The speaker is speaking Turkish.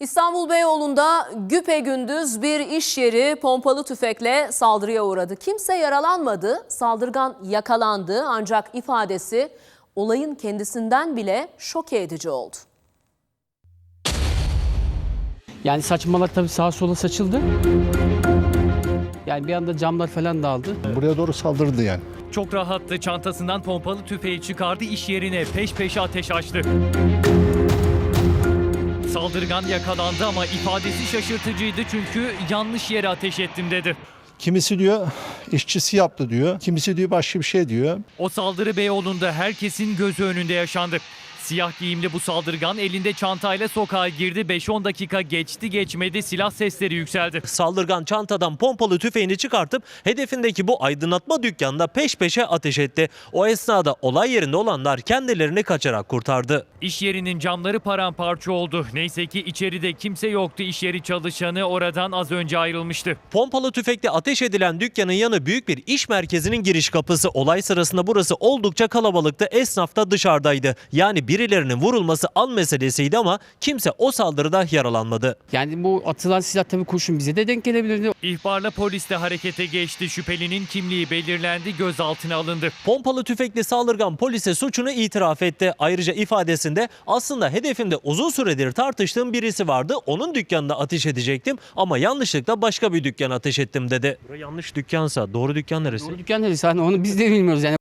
İstanbul Beyoğlu'nda güpegündüz bir iş yeri pompalı tüfekle saldırıya uğradı. Kimse yaralanmadı, saldırgan yakalandı ancak ifadesi olayın kendisinden bile şok edici oldu. Yani saçmalar tabii sağa sola saçıldı. Yani bir anda camlar falan dağıldı. Buraya doğru saldırdı yani. Çok rahattı. Çantasından pompalı tüfeği çıkardı, iş yerine peş peşe ateş açtı. Saldırgan yakalandı ama ifadesi şaşırtıcıydı çünkü yanlış yere ateş ettim dedi. Kimisi diyor işçisi yaptı diyor. Kimisi diyor başka bir şey diyor. O saldırı Beyoğlu'nda herkesin gözü önünde yaşandı. Siyah giyimli bu saldırgan elinde çantayla sokağa girdi. 5-10 dakika geçti geçmedi silah sesleri yükseldi. Saldırgan çantadan pompalı tüfeğini çıkartıp hedefindeki bu aydınlatma dükkanına peş peşe ateş etti. O esnada olay yerinde olanlar kendilerini kaçarak kurtardı. İş yerinin camları paramparça oldu. Neyse ki içeride kimse yoktu. İş yeri çalışanı oradan az önce ayrılmıştı. Pompalı tüfekle ateş edilen dükkanın yanı büyük bir iş merkezinin giriş kapısı. Olay sırasında burası oldukça kalabalıktı. Esnaf da dışarıdaydı. Yani birilerinin vurulması an meselesiydi ama kimse o saldırıda yaralanmadı. Yani bu atılan silah tabii kurşun bize de denk gelebilirdi. İhbarla polis de harekete geçti. Şüphelinin kimliği belirlendi, gözaltına alındı. Pompalı tüfekli saldırgan polise suçunu itiraf etti. Ayrıca ifadesinde aslında hedefimde uzun süredir tartıştığım birisi vardı. Onun dükkanına ateş edecektim ama yanlışlıkla başka bir dükkana ateş ettim dedi. Burası yanlış dükkansa doğru dükkan neresi? O dükkan neresi? Hani onu biz de bilmiyoruz yani.